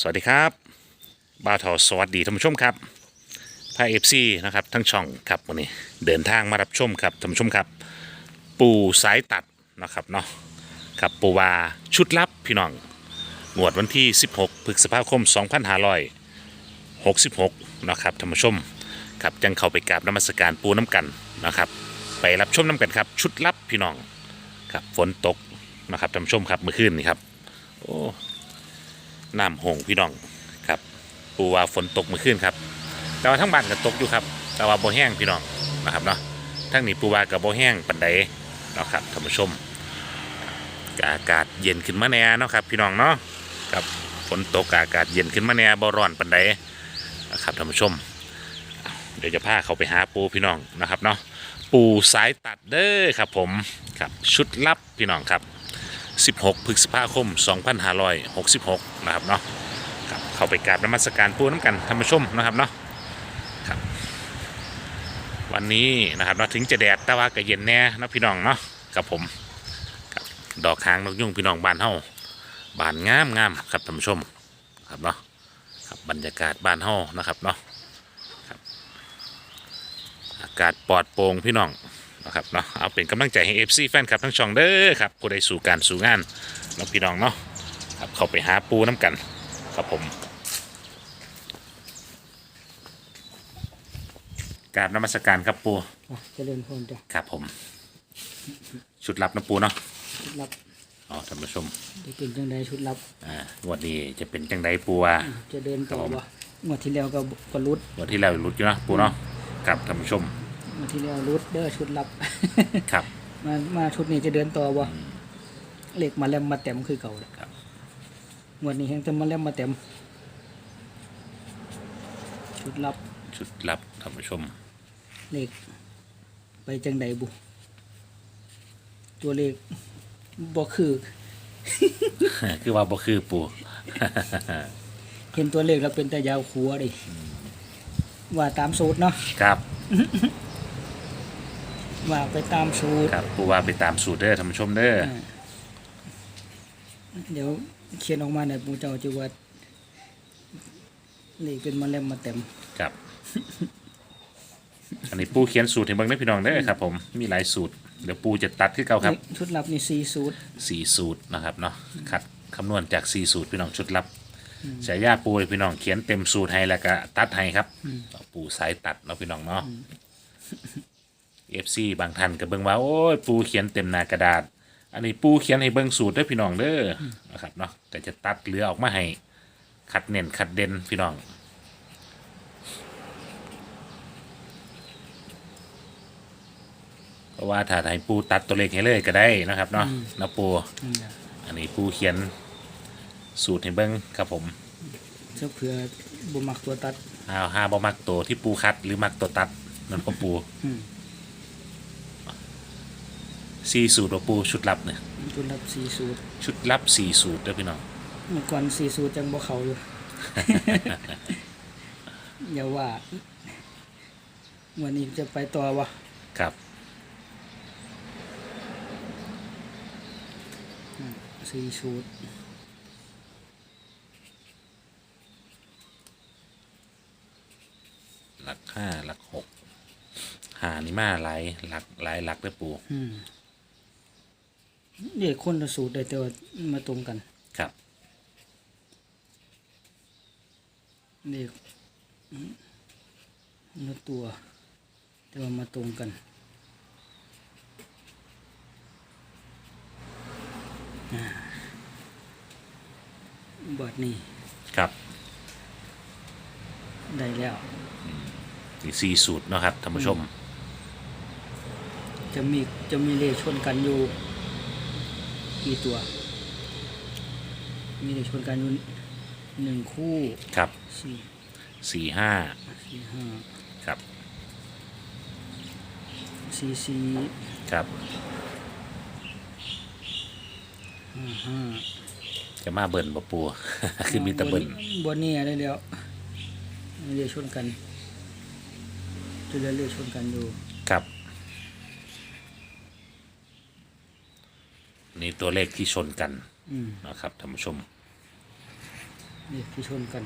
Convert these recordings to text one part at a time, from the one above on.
สวัสดีครับบ่าทอสวัสดีท่านผู้ชมครับพาเอฟซีนะครับทั้งช่องครับวันนี้เดินทางมารับชมครับท่านผู้ชมครับ ปูสายตัดนะครับเนาะครับปูวาชุดลับพี่น้องงวดวันที่ 16พฤษภาคม 2566นะครับท่านผู้ชมครับจังเข้าไปกราบนมัสการปูน้ำกันนะครับ ไปรับชมน้ำกันครับ ชุดลับพี่น้องครับฝนตกนะครับท่านผู้ชมครับเมื่อคืนนี้ครับโอ้ น้ำหงพี่น้องครับปูว่าฝนตกเมื่อคืนครับ แต่ว่าทั้งบ้านก็ตกอยู่ครับ แต่ว่าโบแห้งพี่น้องนะครับเนาะทั้งนี้ปูว่ากับโบแห้งปันใดเนาะครับท่านผู้ชมอากาศเย็นขึ้นมาแน่เนาะครับพี่น้องเนาะครับฝนตกอากาศเย็นขึ้นมาแน่บ่ร้อนปันใดนะครับท่านผู้ชม เดี๋ยวจะพาเขาไปหาปูพี่น้องนะครับเนาะปูสายตัดเด้อครับผมครับชุดลับพี่น้องครับ 16พฤษภาคม 2566 นะครับเนาะครับเข้าไปกราบนมัสการปูน้ำกันท่านผู้ชมนะครับเนาะครับวันนี้นะครับเนาถึงจะแดดแต่ว่าก็เย็นแน่นะพี่น้องเนาะกับผมครับดอกค้างนกยุ่งพี่น้องบ้านเฮาบ้านงามงามครับท่านผู้ชมครับเนาะครับบรรยากาศบ้านเฮานะครับเนาะครับอากาศปลอดโปร่งพี่น้อง นะครับเนาะเอาเป็นกำลังใจให้ FC แฟนคลับทั้งช่องเด้อครับผู้ใดสู่การสู่งานน้องพี่น้องเนาะครับเข้าไปหาปูน้ำกันครับผมกราบนมัสการครับปูอะเจริญพรจ้ะครับผม ชุดลับนะปูเนาะชุดลับอ๋อท่านผู้ชมได้เป็นจังใดชุดลับอ่างวันนี้จะเป็นจังไดปูว่า จะเดินต่อครับผมวะงวดที่แล้วก็ก็รุดวันที่แล้วรุดอยู่เนาะปูเนาะครับท่านผู้ชม งวดที่แล้วรุดเด้อชุดลับ ครับ มามาชุดนี้จะเดินต่อวะเหล็กมาแลมมาเต็มคือเก่าเลยครับงวดนี้แห้งจะมาแลมมาเต็ม ชุดลับ ชุดลับท่านผู้ชม เหล็ก ไปจังใดบุ ตัวเลขบ่คือ คือว่าบ่คือปูเห็นตัวเลขแล้วเป็นแต่ยาวขัวดิว่าตามสูตรเนาะครับ ว่าไปตามสูตรครับปูว่าไปตามสูตรเด้อท่านผู้ชมเด้ออ่าเดี๋ยวเขียนออกมาในยปูเจ้าจะว่าเลขเป็นมาแลมมาเต็มครับ อันนี้ปูเขียนสูตรให้เบิ่งได้อพี่น้องเด้อครับ ผมมีหลายสูตรเดี๋ยวปูจะตัดขึ้นเก่าครับชุดลับนี่สี่สูตรสี่สูตรนะครับเนาะคัดคำนวณจากสี่สูตรพี่น้องชุดลับฉายาปูให้พี่น้องเขียนเต็มสูตรให้แล้วก็ตัดให้ครับปูสายตัดเนาะพี่น้องเนาะ เอฟซีบางท่านก็เบิ่งว่า โอ้ย ปูเขียนเต็มหน้ากระดาษ อันนี้ปูเขียนให้เบิ่งสูตรเด้อพี่น้องเด้ออนะครับเนาะก็จะตัดเหลือออกมาให้คัดเน้นคัดเด่นพี่น้องเพราะว่าถ้าให้ปูตัดตัวเลขให้เลยก็ได้นะครับเนาะนะปูนั่นแหละอันนี้ปูเขียนสูตรให้เบิ้งครับผมเจ้าเผื่อบุมักตัวตัดเอาห้าบ่มักตัวที่ปูคัดหรือมักตัวตัดนั่นพ่อปูอืม สี่สูตรว่าปูชุดลับเนี่ยชุดลับสี่สูตรชุดลับสี่สูตรเด้อพี่น้อง เมื่อก่อนสี่สูตรจังบ่เขาอยู่ อย่าว่าวันนี้จะไปต่อวะครับสี่สูตรหลักห้าหลักหกหานี่มาหลายหลักหลายหลักเด้อปูอืม เด็กคนละสูตรได้แต่ว่ามาตรงกันครับเด็กละตัว แต่ว่ามาตรงกันอ่าบัดนี้ครับ ได้แล้วนี่สี่สูตรเนาะครับท่านผู้ชม จะมีจะมีเลขชนกันอยู่ กี่ตัว มีเลขชนกันอยู่หนึ่งคู่ครับสี่สี่ห้าสี่ห้าครับสี่สี่ครับห้าห้าจะมาเบิ่นบ่ปูคือมีแตะเบิ่นบนนี้อะไรเดียวมีเลขชนกันจะเหลือเลขชนกันอยู่ครับ นี่ตัวเลขที่ชนกันอืมนะครับท่านผู้ชมเลขที่ชนกัน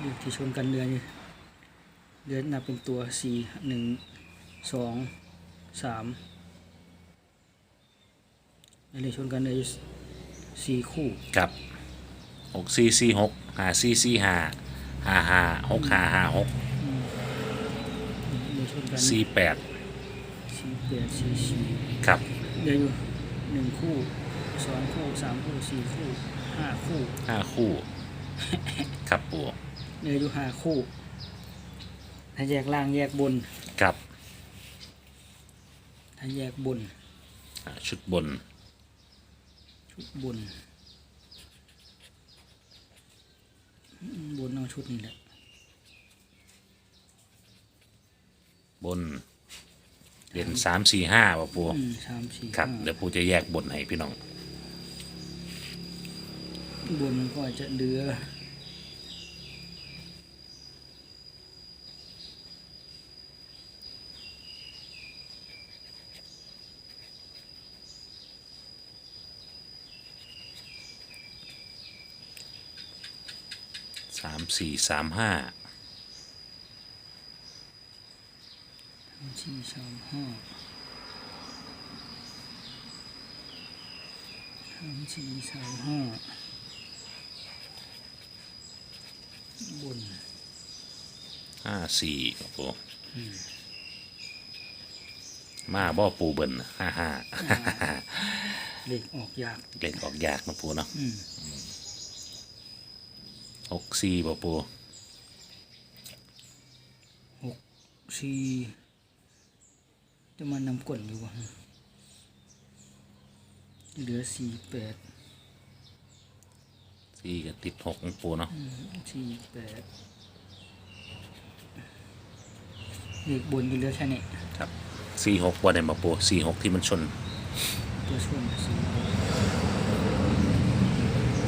เลขที่ชนกันเดือนนี่เดือนนับเป็นตัวสี่หนึ่งสองสามเลขชนกันเลยสี่คู่ ครับหกสี่สี่หกห้าสี่สี่ห้าห้าห้าหกห้าห้าหกเลขชนกันสี่แปดสี่แปดสี่สี่ครับ เดือนอยู่หนึ่งคู่สองคู่สามคู่สี่คู่ห้าคู่ห้าคู่ ครับปูเดือนอยู่ห้าคู่ถ้าแยกล่างแยกบนครับถ้าแยกบนอ่าชุดบน ชุดบนอืมบนเอาชุดนี้แหละบน เด่นสามสี่ห้าป่ะปูอืมสามสี่ครับห้าเดี๋ยวปูจะแยกบนให้พี่น้อง บนมันก็อาจจะเหลือสามสี่สามห้า สามสี่สามห้าสามสี่สามห้าบนห้าสี่ป่ะปูมาบ่ปูเบิ่นห้าห้าเลขออกยากเล่นออกยากนะปูเนาะอืมหกสี่ป่ะปูสี่ จะมานำกลอยู่วะเหลือสี่แปดสี่ก็ติดหกนะปูเนาะสี่แปดเลขบนอยู่เหลือแค่นี้ครับสี่หกวันไหนมาปูสี่หกที่มันชนตัวชนสี่แปด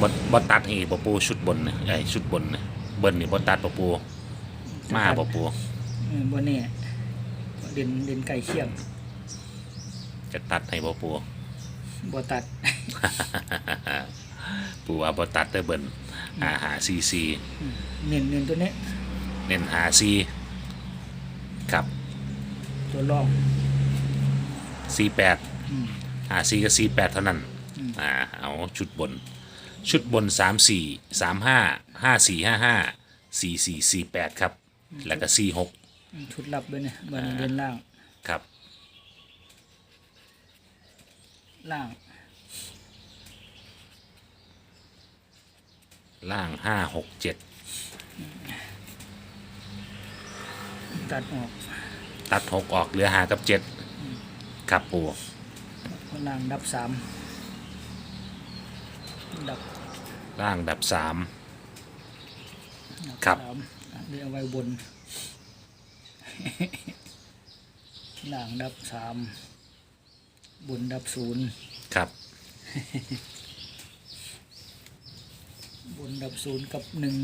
บดบดตัดให้ป่ะปูชุดบนเนี่ยไอ้ชุดบนเนี่ยเบิ้ลนี่บดตัดป่ะปูมาป่ะปูเออบนเนี่ย เด่นเด่นไก่เคียงจะตัดให้ป่ะปูบ่ตัด ปูว่าบดตัดได้เบิ้ลหาหาซีซีเน้นเน้นตัวเนี้ยเน้นหาซีครับตัวรองซีแปดอืม หาซีกับซีแปดเท่านั้นอ่าเอาชุดบน ชุดบนสามสี่สามห้าห้าสี่ห้าห้าสี่สี่สี่แปดครับ แล้วก็สี่หก ชุดลับด้วยเนี่ยบนเด่นล่างครับ ล่างล่างห้าหกเจ็ดตัดออกตัดหกออกเหลือหากับเจ็ดครับปูล่างดับสามดับล่างดับสาม ดับครับ สามอะเดี๋ยวเอาไว้บน ล่างดับสามบนดับศูนย์ครับ บนดับศูนย์กับหนึ่ง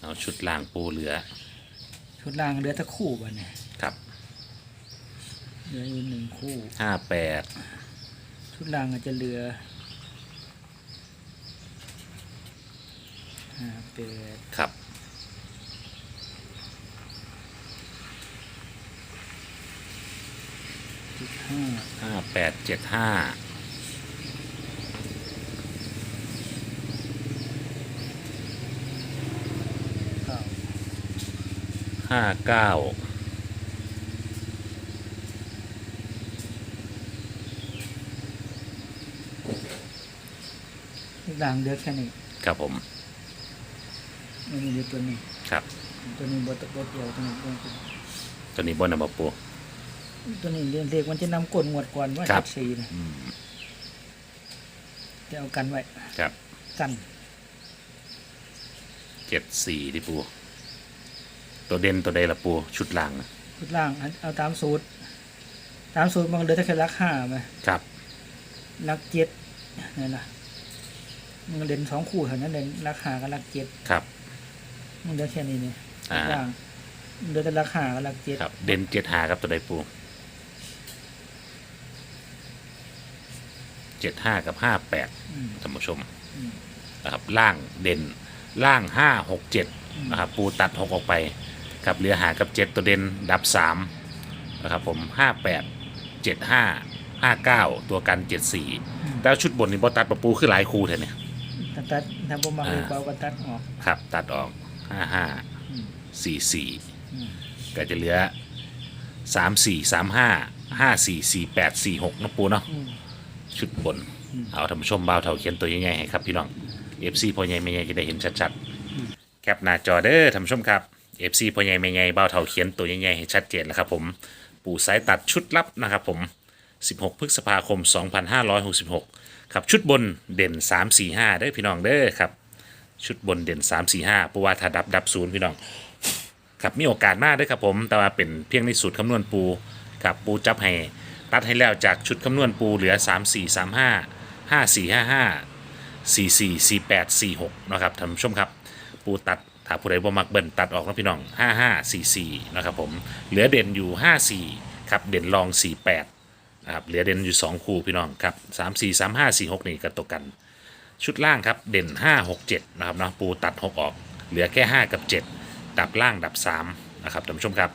เอาชุดล่างปูเหลือ ชุดล่างเหลือแตะคู่บ่เนี่ยครับเหลืออยู่หนึ่งคู่ห้าแปดชุดล่างอาจจะเหลือห้าแปดครับ จุด ห้าห้าแปดเจ็ดห้าเก้าห้าเก้าชุดล่างเหลือแค่นี้ครับผมไม่มีเหลือตัวนี้ครับ ตัวนี้บดบดเดียวตัวนี้ตัวนี้ตัวนี้บนนำมาปู ตัวนี้เรียนเลขมันจะนำกลงวดก่อนว่าครัชับดสีนะจะเอากันไว้ครับกันเจ็ดสี่ที่ปู ตัวเด่นตัวใดละปูชุดล่างนะชุดล่างอันเอาตามสูตร ตามสูตรมันเหลือแต่แค่ลักห้าไหมครับลักเจ็ดนี่นะมันเด่นสองคู่เท่านั้นเด่นลักหากับลักเจ็ดครับ มันเหลือแค่นี้เนี่ยอ่า ล่างมันเหลือแต่ลักหากับลักเจ็ดครับ เด่นเจ็ดหาครับตัวใดปู เจ็ดห้ากับห้าแปดอืมท่านผู้ชมอืม นะครับล่างเด่นล่างห้าหกเจ็ดนะครับปูตัดหกออกไปครับเหลือหากับเจ็ดตัวเด่นดับสามนะครับผมห้าแปดเจ็ดห้าห้าเก้าตัวกันเจ็ดสี่แล้วชุดบนนี่บอตัดปะปูคือหลายคูเถอะเนี่ยถ้าตัดถ้าบ่มาเลยเบาก็ตัดออกครับ ตัดออกห้าห้าอืมสี่สี่ อืมก็จะเหลือสามสี่สามห้าห้าสี่สี่แปดสี่หกนะปูเนาะอืม ชุดบนอืมเอาท่านผู้ชมบ่าวเท่าเขียนตัวใหญ่ๆให้ครับพี่น้องเอฟซีพอใหญ่ไม่ใหญ่จะได้เห็นชัดๆ แคปหน้าจอเด้อท่านผู้ชมครับเอฟซีพอใหญ่ไม่ใหญ่บ่าวเท่าเขียนตัวใหญ่ๆให้ชัดเจนแล้วครับผม ปูสายตัดชุดลับนะครับผม 16 พฤษภาคม 2566ครับชุดบนเด่น 3 4 5เด้อพี่น้องเด้อครับ ชุดบนเด่น 3 4 5เพราะว่าถ้าดับดับศูนย์พี่น้องครับมีโอกาสมากด้วยครับผม แต่ว่าเป็นเพียงในสูตรคำนวณปูกับปูจับให้ ตัดให้แล้วจากชุดคำนวณปูเหลือ 3 4 3 5 5 4 5 5 4 4 4 8 4 6นะครับท่านผู้ชมครับ ปูตัดถ้าผู้ใดบ่มักเบิ่นตัดออกนะพี่น้อง 5 5 4 4นะครับผมเหลือเด่นอยู่ 5 4ครับเด่นรอง 4 8นะครับเหลือเด่นอยู่ 2 คู่พี่น้องครับ 3 4 3 5 4 6 นี่ก็ตกกัน ชุดล่างครับเด่น 5 6 7นะครับเนาะปูตัด 6 ออก เหลือแค่ 5 กับ 7 ดับล่างดับ3นะครับท่านผู้ชมครับ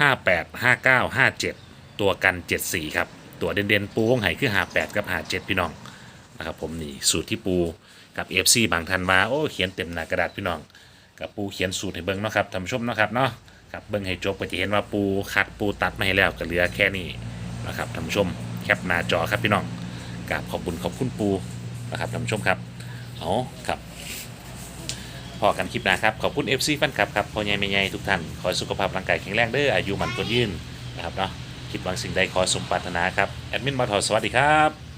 58 59 57 ตัวกัน 74 ครับ ตัวเด่นๆ ปูวงไห่คือ58กับ57พี่น้องนะครับผมนี่สูตรที่ปูกับ FC บางท่านมาโอ้เขียนเต็มหน้ากระดาษพี่น้องกับปูเขียนสูตรให้เบิ้งเนาะครับท่านผู้ชมเนาะครับเนาะครับเบิ้งให้จบก็จะเห็นว่าปูคัดปูตัดมาให้แล้วก็เหลือแค่นี้นะครับท่านผู้ชมแคปหน้าจอครับพี่น้องกราบขอบคุณขอบคุณปูนะครับท่านผู้ชมครับเอาครับพอกันคลิปหน้าครับ ขอบคุณ FC แฟนคลับครับพ่อใหญ่แม่ใหญ่ทุกท่าน ขอสุขภาพร่างกายแข็งแรงเด้ออายุมันคนยืนนะครับเนาะ คิดหวังสิ่งใดขอสมปรารถนาครับ แอดมินมาถอสวัสดีครับ